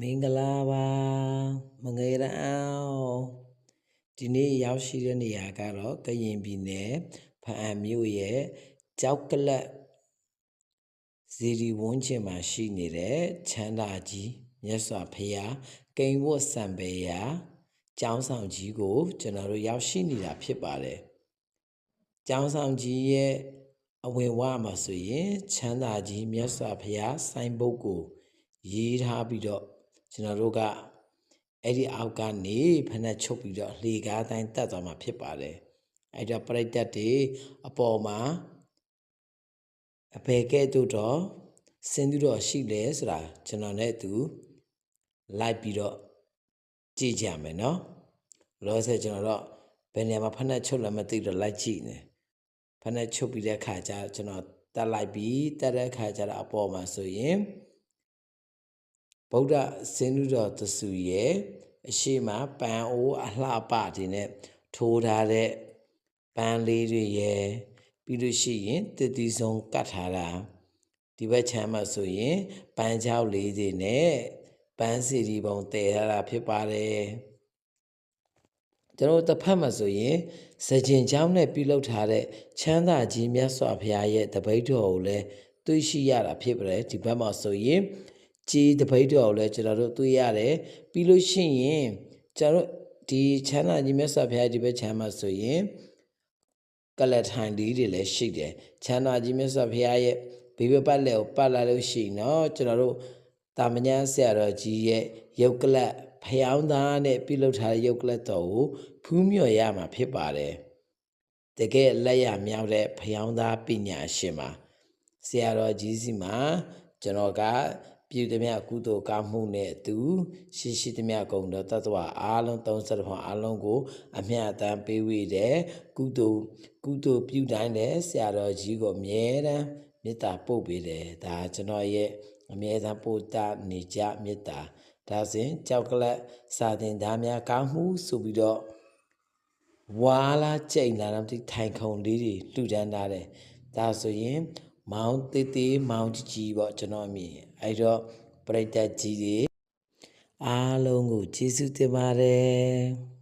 မင်္ဂလာပါမငယ်ရအောင်ဒီနေ့ရောက်ရှိတဲ့နေရာကတော့ကရင်ပြည်နယ်ဖအံမြို့ရဲ့ကြောက်ကလတ်ဇီရီဝန်းကျင်မှာရှိနေတဲ့ချမ်းသာကြီးမြတ်စွာဘုရားကိန်ဝတ်စံပေရာကျောင်းဆောင်ကြီးကိုကျွန်တော်တို့ရောက်ရှိနေတာဖြစ်ပါတယ်ကျောင်းဆောင်ကြီးရဲ့အဝင်ဝမှာဆိုရင်ချမ်းသာကြီးမြတ်စွာဘုရားစိုင်းဘုတ်ကိုရေးထားပြီးတော့ ကျွန်တော်တို့ကအဲ့ဒီအောက်ကနေဖက်နှက်ချုပ်ပြီးတော့လှေကားတိုင်းတက်သွားမှာဖြစ်ပါတယ်အဲ့တော့ပြိတ္တတွေအပေါ်မှာအဖေကဲ့သို့တော့စင်သူတော်ရှိလဲဆိုတာကျွန်တော်နဲ့အတူလိုက်ပြီးတော့ကြည့်ကြမယ်နော်လောဆယ်ကျွန်တော်တော့ဘယ်နေရာမှာဖက်နှက်ချုပ်လဲမသိတော့လိုက်ကြည့်နေဖက်နှက်ချုပ်ပြီးတဲ့ခါကျကျွန်တော်တက်လိုက်ပြီးတက်တဲ့ခါကျတော့အပေါ်မှာဆိုရင် ဗုဒ္ဓစင်နုတော်သစုရဲ့အရှိမပန်အိုးအလှပတွေနဲ့ထိုးထားတဲ့ပန်းလေးတွေရဲ့ပြီးလို့ရှိရင်တတိဆုံးကတ်ထားတာဒီဘက်ခြမ်းမှာဆိုရင်ပန်းချောက်လေးတွေနဲ့ပန်းစီဒီပုံတည်ထားတာဖြစ်ပါတယ်ကျွန်တော်တစ်ဖက်မှာဆိုရင်စကြင်ချောင်းနဲ့ပြုလုပ်ထားတဲ့ချမ်းသာကြီးမြတ်စွာဘုရားရဲ့တပိတ်တော်ကိုလည်းတွေ့ရှိရတာဖြစ်ပါတယ်ဒီဘက်မှာဆိုရင် ကြီးတပိတ်တော်ကိုလည်းကျွန်တော်တို့တွေ့ရတယ်ပြီးလို့ရှိရင်ကျွန်တော်တို့ဒီချမ်းသာကြီးမြတ်စွာဘုရားဒီဘက်ချမ်းမှာဆိုရင်ကလထိုင်လေးတွေလည်းရှိတယ်ချမ်းသာကြီးမြတ်စွာဘုရားရဲ့ဘေးဘက်ပတ်လက်ကိုပတ်လာလို့ရှိရင်တော့ကျွန်တော်တို့တာမညာဆရာတော်ကြီးရဲ့ရုပ်ကလတ်ဖျောင်းသားနဲ့ပြုလုပ်ထားတဲ့ရုပ်ကလတ်တော်ကိုဖူးမြော်ရမှာဖြစ်ပါတယ်တကယ်လက်ရမြောက်တဲ့ဖျောင်းသားပညာရှင်ပါဆရာတော်ကြီးစီမှာကျွန်တော်က ပြုသည်မြကုသိုလ်ကောင်းမှုနဲ့အတူရှိရှိသည်မြကုံတော်တတ္တဝအားလုံး30ဖောင်အားလုံးကိုအမျှအတမ်းပေးဝေတဲ့ကုသိုလ်ကုသိုလ်ပြုတိုင်းတဲ့ဆရာတော်ကြီးကိုအမြဲတမ်းမေတ္တာပို့ပေးတယ်ဒါကျွန်တော်ရဲ့အမြဲတမ်းပို့တာနေကြမေတ္တာဒါစဉ်ကြောက်ကလတ်စာတင်သားများကောင်းမှုဆိုပြီးတော့ဝါလာကြိတ်လာတော့ဒီထိုင်ခုံလေးတွေလှူဒန်းထားတယ်ဒါဆိုရင် မောင်တေးသေးမောင်ကြီးကြီးပေါ့ကျွန်တော်အမြင်အဲ့တော့ပရိသတ်ကြီးတွေအားလုံးကိုကျေးဇူးတင်ပါတယ်